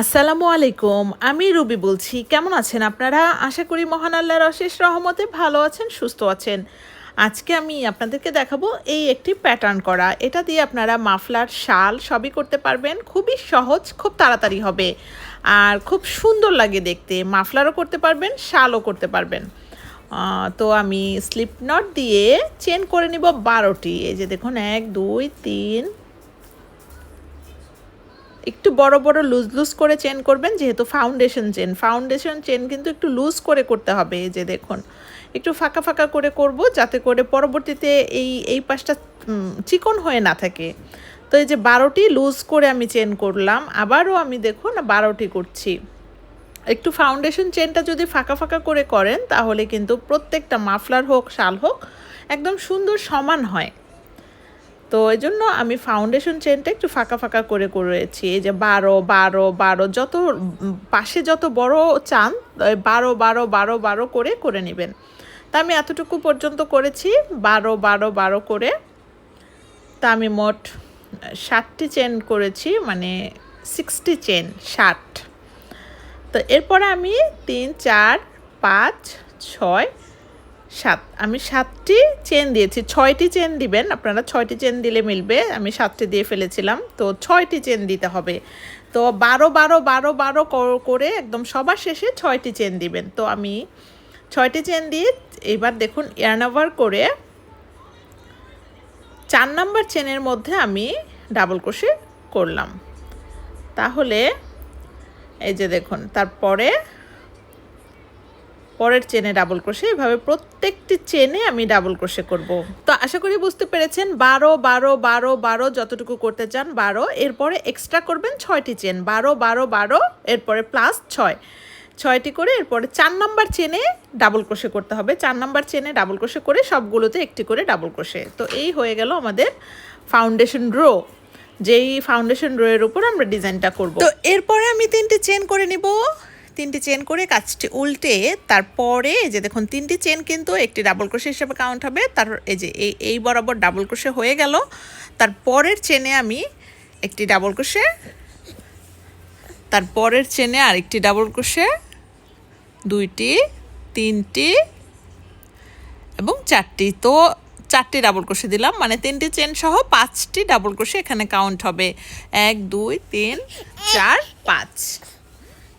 আসসালামু আলাইকুম, আমি রুবি বলছি। কেমন আছেন আপনারা? আশা করি মহান আল্লাহর অশেষ রহমতে ভালো আছেন, সুস্থ আছেন। আজকে আমি আপনাদেরকে দেখাবো এই একটি প্যাটার্ন করা। এটা দিয়ে আপনারা মাফলার, শাল সবই করতে পারবেন। খুবই সহজ, খুব তাড়াতাড়ি হবে। আর খুব সুন্দর লাগে দেখতে। মাফলারও করতে পারবেন, শালও করতে পারবেন। তো আমি স্লিপ নট দিয়ে চেন করে নিব বারোটি। এই যে দেখুন, এক, দুই, তিন একটু বড় বড় লুজ লুজ করে চেন করবেন, যেহেতু ফাউন্ডেশন চেন ফাউন্ডেশন চেন কিন্তু একটু লুজ করে করতে হবে, এই যে দেখুন। একটু ফাঁকা ফাঁকা করে করব, যাতে করে পরবর্তীতে এই এই পাশটা চিকন হয়ে না থাকে। তো এই যে বারোটি লুজ করে আমি চেন করলাম, আবারও আমি দেখুন বারোটি করছি। একটু ফাউন্ডেশন চেনটা যদি ফাঁকা ফাঁকা করে করেন, তাহলে কিন্তু প্রত্যেকটা মাফলার হোক, শাল হোক, একদম সুন্দর সমান হয়। তো এই জন্য আমি ফাউন্ডেশন চেনটা একটু ফাঁকা ফাঁকা করে করেছি। এই যে বারো বারো বারো, যত পাশে যত বড় চান বারো বারো বারো বারো করে করে নেবেন। তা আমি এতটুকু পর্যন্ত করেছি, বারো বারো বারো করে। তা আমি মোট ষাটটি চেন করেছি মানে সিক্সটি চেন ষাট। তো এরপরে আমি তিন, চার, পাঁচ, ছয় সাত, আমি সাতটি চেন দিয়েছি। ছয়টি চেন দিবেন, আপনারা ছয়টি চেন দিলে মিলবে। আমি সাতটি দিয়ে ফেলেছিলাম, তো ছয়টি চেন দিতে হবে। তো বারো বারো বারো বারো কর- একদম সবার শেষে ছয়টি চেন দিবেন। তো আমি ছয়টি চেন দিয়ে এবার দেখুন ইয়ার্নাভার করে চার নাম্বার চেনের মধ্যে আমি ডাবল ক্রোশে করলাম। তাহলে এই যে দেখুন, তারপরে পরের চেনে ডাবল ক্রোশে এভাবে প্রত্যেকটি চেনে আমি ডাবল ক্রোশে করব। তো আশা করি বুঝতে পেরেছেন, বারো বারো বারো বারো যতটুকু করতে চান, বারো। এরপরে এক্সট্রা করবেন ছয়টি চেন বারো বারো বারো, এরপরে প্লাস ছয়। ছয়টি করে এরপরে চার নাম্বার চেনে ডাবল ক্রোশে করতে হবে। চার নাম্বার চেনে ডাবল ক্রোশে করে সবগুলোতে একটি করে ডাবল ক্রোশে তো এই হয়ে গেল আমাদের ফাউন্ডেশন রো যেই ফাউন্ডেশন রোয়ের উপর আমরা ডিজাইনটা করব। তো এরপরে আমি তিনটে চেন করে নিব। তিনটি চেন করে কাজটি উল্টে, তারপরে এই যে দেখুন, তিনটি চেন কিন্তু একটি ডাবল ক্রোশে হিসেবে কাউন্ট হবে। তার এই যে, এই এই বরাবর ডাবল ক্রোশে হয়ে গেল। তার পরের চেনে আমি একটি ডাবল ক্রোশে, তার পরের চেনে আরেকটি ডাবল ক্রোশে, দুইটি, তিনটি এবং চারটি। তো চারটি ডাবল ক্রোশে দিলাম মানে তিনটি চেন সহ পাঁচটি ডাবল ক্রোশে এখানে কাউন্ট হবে। এক, দুই, তিন, চার, পাঁচ।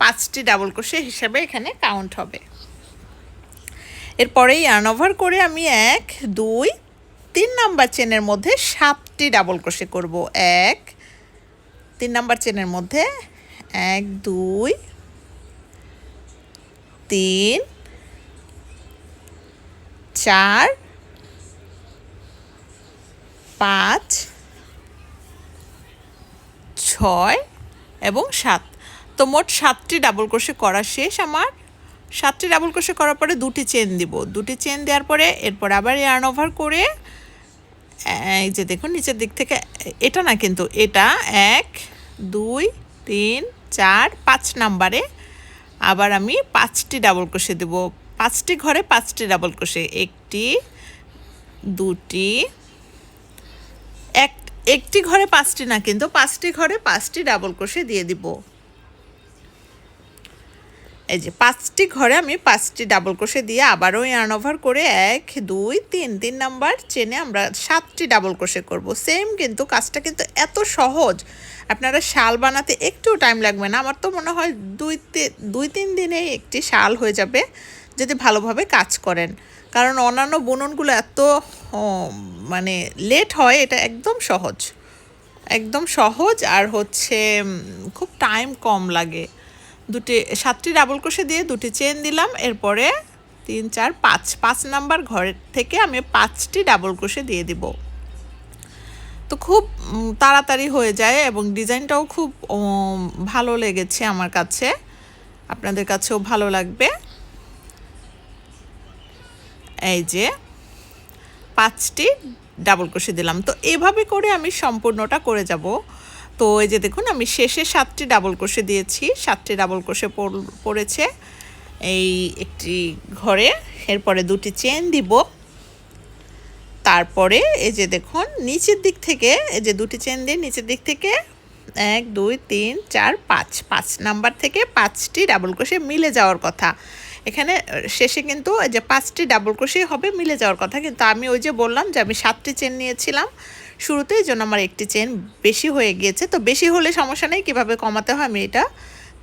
পাঁচটি ডাবল ক্রোশে হিসাবে এখানে কাউন্ট হবে। এরপরে ইয়ার্ন ওভার করে আমি এক, দুই, তিন নাম্বার চেনের মধ্যে সাতটি ডাবল ক্রোশে করব। এক, তিন নাম্বার চেনের মধ্যে এক, দুই, তিন, চার, পাঁচ, ছয় এবং সাত। তো মোট সাতটি ডাবল ক্রোশে করা শেষ আমার। সাতটি ডাবল ক্রোশে করার পরে দুটি চেন দিব। দুটি চেন দেওয়ার পরে এরপর আবার ইয়ার্ন ওভার করে এই যে দেখুন, নিচের দিক থেকে, এটা না কিন্তু, এটা এক, দুই, তিন, চার, পাঁচ নাম্বারে আবার আমি পাঁচটি ডাবল ক্রোশে দেব। পাঁচটি ঘরে পাঁচটি ডাবল ক্রোশে একটি, দুটি, এক, একটি ঘরে পাঁচটি না কিন্তু পাঁচটি ঘরে পাঁচটি ডাবল ক্রোশে দিয়ে দিব। এই যে পাঁচটি ঘরে আমি পাঁচটি ডাবল ক্রোশে দিয়ে আবারও ইয়ার্ন ওভার করে এক, দুই, তিন তিন নাম্বার চেনে আমরা সাতটি ডাবল ক্রোশে করব। সেম কিন্তু কাজটা কিন্তু এত সহজ। আপনারা শাল বানাতে একটু টাইম লাগবে না। আমার তো মনে হয় দুই দুই, তিন দিনেই একটি শাল হয়ে যাবে যদি ভালোভাবে কাজ করেন। কারণ অন্যান্য বুননগুলো এত মানে লেট হয়, এটা একদম সহজ। একদম সহজ আর হচ্ছে খুব টাইম কম লাগে। দুটি, সাতটি ডাবল ক্রোশে দিয়ে দুটি চেন দিলাম, এরপরে তিন, চার, পাঁচ পাঁচ নাম্বার ঘরের থেকে আমি পাঁচটি ডাবল ক্রোশে দিয়ে দিব। তো খুব তাড়াতাড়ি হয়ে যায় এবং ডিজাইনটাও খুব ভালো লেগেছে আমার কাছে। আপনাদের কাছেও ভালো লাগবে। এই যে, পাঁচটি ডাবল ক্রোশে দিলাম। তো এভাবে করে আমি সম্পূর্ণটা করে যাব। তো এই যে দেখুন, আমি শেষে সাতটি ডাবল ক্রোশে দিয়েছি। সাতটি ডাবল পড়- পড়েছে এই একটি ঘরে। এরপরে দুটি চেন দিব। তারপরে এই যে দেখুন, নিচের দিক থেকে এই যে দুটি চেন দিয়ে নিচের দিক থেকে এক, দুই, তিন, চার, পাঁচ। পাঁচ নাম্বার থেকে পাঁচটি ডাবল ক্রোশে মিলে যাওয়ার কথা। এখানে শেষে কিন্তু যে পাঁচটি ডাবল ক্রোশে হবে মিলে যাওয়ার কথা। কিন্তু আমি ওই যে বললাম যে আমি সাতটি চেন নিয়েছিলাম। শুরুতে এই জন্য আমার একটি চেন বেশি হয়ে গিয়েছে। তো বেশি হলে সমস্যা নেই, কীভাবে কমাতে হয় আমি এটা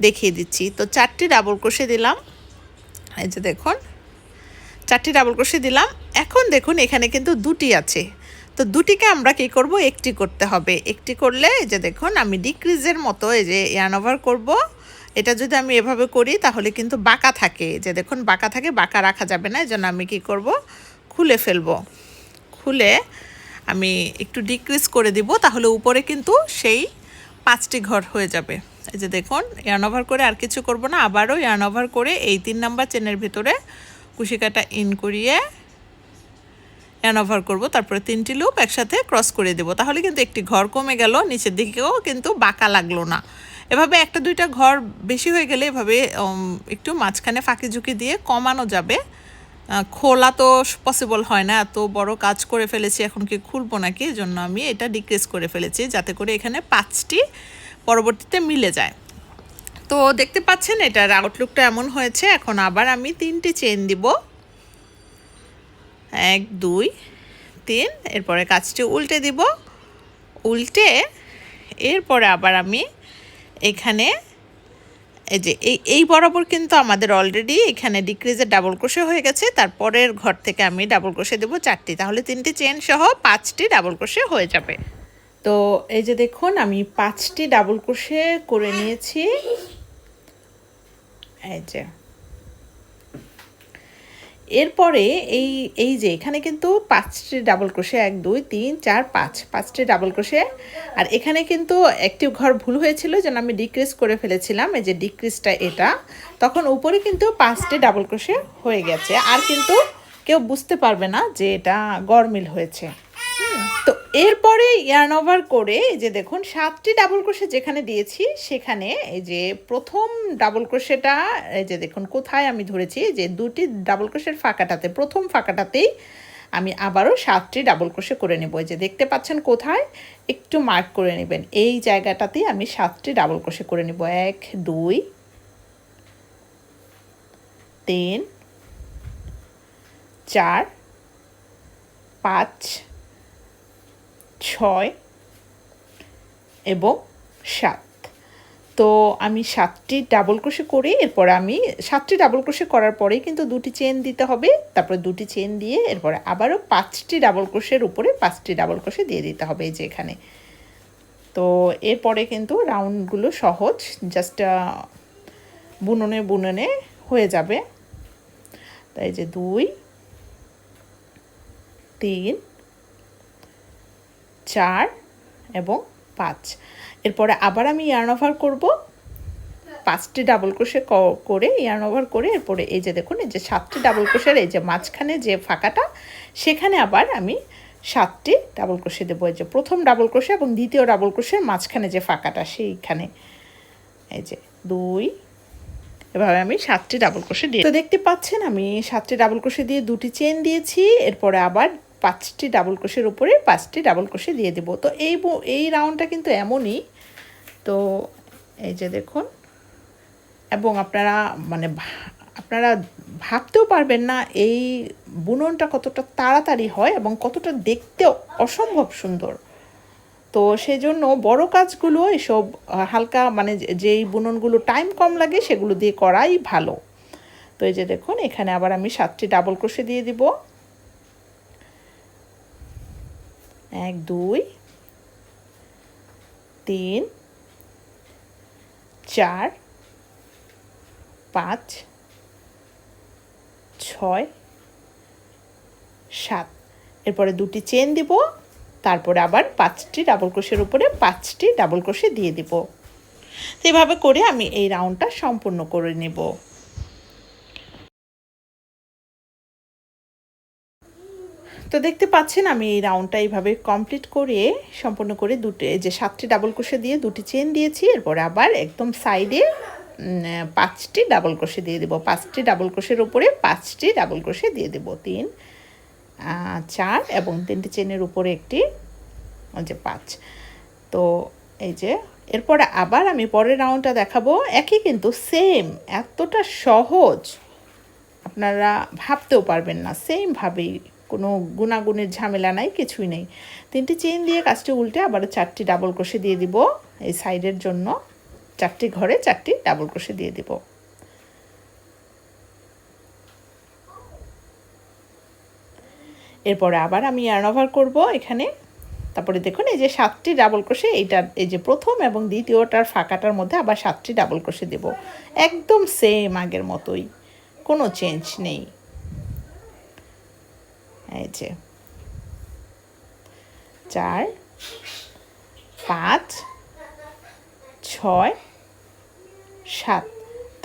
দেখিয়ে দিচ্ছি। তো চারটি ডাবল ক্রোশে দিলাম। এই যে দেখুন, চারটি ডাবল ক্রোশে দিলাম। এখন দেখুন, এখানে কিন্তু দুটি আছে। তো দুটিকে আমরা কি করব? একটি করতে হবে। একটি করলে এই যে দেখুন, আমি ডিক্রিজের মতো এই যে ইয়ান ওভার করব। এটা যদি আমি এভাবে করি, তাহলে কিন্তু বাঁকা থাকে। যে দেখুন, বাঁকা থাকে, বাঁকা রাখা যাবে না। এই জন্য আমি কি করব? খুলে ফেলব। খুলে আমি একটু ডিক্রিজ করে দিব, তাহলে উপরে কিন্তু সেই পাঁচটি ঘর হয়ে যাবে। এই যে দেখুন ইয়ার্ন ওভার করে আর কিছু করব না, আবারও ইয়ার্ন ওভার করে এই তিন নাম্বার চেনের ভিতরে কুশিকাটা ইন করিয়ে ইয়ার্ন ওভার করব, তারপরে তিনটি লুপ একসাথে ক্রস করে দেবো। তাহলে কিন্তু একটি ঘর কমে গেল, নিচের দিকেও কিন্তু বাঁকা লাগল না। এভাবে একটা দুইটা ঘর বেশি হয়ে গেলে এভাবে একটু মাঝখানে ফাঁকি ঝুঁকি দিয়ে কমানো যাবে। খোলা তো পসিবল হয় না, এত বড় কাজ করে ফেলেছি, এখন কি খুলবো নাকি? জন্য আমি এটা ডিক্রিজ করে ফেলেছি, যাতে করে এখানে পাঁচটি পরবর্তীতে মিলে যায়। তো দেখতে পাচ্ছেন, এটার আউটলুকটা এমন হয়েছে, এখন আবার আমি তিনটি চেন দিব। এক, দুই, তিন, এরপরে কাজটি উল্টে দিব। উল্টে, এরপরে আবার আমি এখানে এই যে, এই এই বরাবর কিন্তু আমাদের অলরেডি এখানে ডিক্রিজের ডাবল ক্রোশে হয়ে গেছে। তারপরের ঘর থেকে আমি ডাবল ক্রোশে দেবো চারটি। তাহলে তিনটি চেন সহ পাঁচটি ডাবল ক্রোশে হয়ে যাবে। তো এই যে দেখুন, আমি পাঁচটি ডাবল ক্রোশে করে নিয়েছি। এই যে এরপরে এই এই যে এখানে কিন্তু পাঁচটি ডাবল ক্রোশে, এক, দুই, তিন, চার, পাঁচ, পাঁচটি ডাবল ক্রোশে। আর এখানে কিন্তু একটি ঘর ভুল হয়েছিল, যেন আমি ডিক্রিজ করে ফেলেছিলাম, এই যে ডিক্রিজটা এটা। তখন উপরে কিন্তু পাঁচটি ডাবল ক্রোশে হয়ে গেছে। আর কিন্তু কেউ বুঝতে পারবে না যে এটা গরমিল হয়েছে। তো এরপরে ইয়ার্ন ওভার করে যে দেখুন, সাতটি ডাবল ক্রোশে যেখানে দিয়েছি, সেখানে এই যে প্রথম ডাবল ক্রোশেটা এই যে দেখুন কোথায় আমি ধরেছি যে দুটি ডাবল ক্রোশের ফাঁকাটাতে, প্রথম ফাঁকাটাতেই আমি আবারও সাতটি ডাবল ক্রোশে করে নেব। যে দেখতে পাচ্ছেন কোথায়? একটু মার্ক করে নেবেন। এই জায়গাটাতেই আমি সাতটি ডাবল ক্রোশে করে নেব। এক, দুই, তিন, চার, পাঁচ ছয় এবং সাত। তো আমি সাতটি ডাবল ক্রোশে করে, এরপরে আমি সাতটি ডাবল ক্রোশে করার পরেই কিন্তু দুটি চেন দিতে হবে, তারপরে দুটি চেন দিয়ে এরপরে আবারও পাঁচটি ডাবল ক্রোশের উপরে পাঁচটি ডাবল ক্রোশে দিয়ে দিতে হবে এই যে এখানে। তো এরপরে কিন্তু রাউন্ডগুলো সহজ জাস্ট বুননে বুননে হয়ে যাবে। তাই যে দুই, তিন চার এবং পাঁচ। এরপরে আবার আমি ইয়ার্ন ওভার করব। পাঁচটি ডাবল ক্রোশে করে ইয়ার্ন ওভার করে এরপরে এই যে দেখুন, এই যে সাতটি ডাবল ক্রোশের এই যে মাঝখানে যে ফাঁকাটা, সেখানে আবার আমি সাতটি ডাবল ক্রোশে দেবো। এই যে প্রথম ডাবল ক্রোশে এবং দ্বিতীয় ডাবল ক্রোশের মাঝখানে যে ফাঁকাটা, সেইখানে। এই যে দুই, এভাবে আমি সাতটি ডাবল ক্রোশে দিয়ে তো দেখতে পাচ্ছেন, আমি সাতটি ডাবল ক্রোশে দিয়ে দুটি চেন দিয়েছি। এরপরে আবার পাঁচটি ডাবল ক্রোশের উপরে পাঁচটি ডাবল ক্রোশে দিয়ে দেবো। তো এই এই রাউন্ডটা কিন্তু এমনই। তো এই যে দেখুন, এবং আপনারা মানে আপনারা ভাবতেও পারবেন না এই বুননটা কতটা তাড়াতাড়ি হয় এবং কতটা দেখতে অসম্ভব সুন্দর। তো সেই জন্য বড় কাজগুলো এসব হালকা মানে যেই বুননগুলো টাইম কম লাগে সেগুলো দিয়ে করাই ভালো। তো এই যে দেখুন, এখানে আবার আমি সাতটি ডাবল ক্রোশে দিয়ে দিব। এক, দুই, তিন, চার, পাঁচ, ছয়, সাত। এরপরে দুটি চেন দিব, তারপরে আবার পাঁচটি ডাবল ক্রোশের উপরে পাঁচটি ডাবল ক্রোশে দিয়ে দিব। এভাবে করে আমি এই রাউন্ডটা সম্পূর্ণ করে নেব। তো দেখতে পাচ্ছেন আমি এই রাউন্ডটা এইভাবে কমপ্লিট করে সম্পূর্ণ করে দুটি যে সাতটি ডাবল কোষে দিয়ে দুটি চেন দিয়েছি, এরপরে আবার একদম সাইডে পাঁচটি ডাবল ক্রোশে দিয়ে দেবো। পাঁচটি ডাবল কোষের উপরে পাঁচটি ডাবল ক্রোশে দিয়ে দেবো। তিন চার এবং তিনটি চেনের উপরে একটি যে পাঁচ। তো এই যে, এরপরে আবার আমি পরের রাউন্ডটা দেখাবো। একই কিন্তু সেম এতটা সহজ। আপনারা ভাবতেও পারবেন না সেমভাবেই কোনো গুণাগুণের ঝামেলা নাই, কিছুই নেই। তিনটি চেন দিয়ে কাজটি উল্টে আবার চারটি ডাবল ক্রোশে দিয়ে দিব। এই সাইডের জন্য চারটি ঘরে চারটি ডাবল ক্রোশে দিয়ে দিব। এরপরে আবার আমি ইয়ার্ন ওভার করব এখানে। তারপরে দেখুন, এই যে সাতটি ডাবল ক্রোশে এইটার, এই যে প্রথম এবং দ্বিতীয়টার ফাঁকাটার মধ্যে আবার সাতটি ডাবল ক্রোশে দেব। একদম সেম আগের মতোই, কোনো চেঞ্জ নেই। এই যে চার, পাঁচ, ছয়, সাত।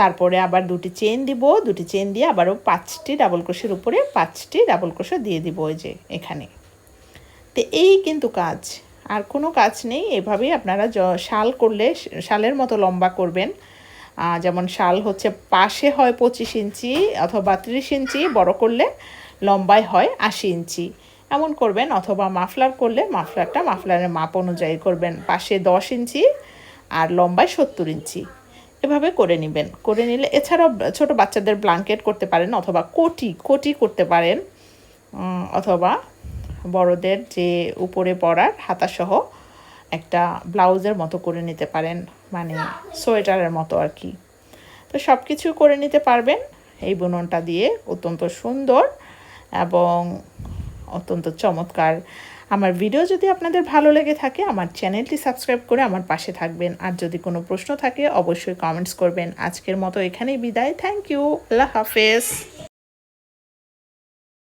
তারপরে আবার দুটি চেন দিব, দুটি চেন দিয়ে আবারও পাঁচটি ডাবল ক্রোশের উপরে পাঁচটি ডাবল ক্রোশে দিয়ে দিব ওই যে এখানে। তো এই কিন্তু কাজ। আর কোনো কাজ নেই, এভাবেই আপনারা শাল করলে, শালের মতো লম্বা করবেন। যেমন শাল হচ্ছে পাশে হয় পঁচিশ ইঞ্চি অথবা ত্রিশ ইঞ্চি, বড় করলে লম্বায় হয় আশি ইঞ্চি। এমন করবেন অথবা মাফলার করলে মাফলারটা মাফলারের মাপ অনুযায়ী করবেন। পাশে দশ ইঞ্চি আর লম্বায় সত্তর ইঞ্চি। এভাবে করে নেবেন। করে নিলে এছাড়াও ছোট বাচ্চাদের ব্লাঙ্কেট করতে পারেন অথবা কোটি কোটি করতে পারেন। অথবা বড়দের যে উপরে পরার হাতাসহ একটা ব্লাউজের মতো করে নিতে পারেন। মানে সোয়েটারের মতো আর কি। তো সব কিছু করে নিতে পারবেন। এই বুননটা দিয়ে অত্যন্ত সুন্দর এবং অত্যন্ত চমৎকার। আমার ভিডিও যদি আপনাদের ভালো লেগে থাকে, আমার চ্যানেলটি সাবস্ক্রাইব করে আমার পাশে থাকবেন। আর যদি কোনো প্রশ্ন থাকে, অবশ্যই কমেন্টস করবেন। আজকের মতো এখানেই বিদায়। থ্যাংক ইউ আল্লাহ হাফেজ।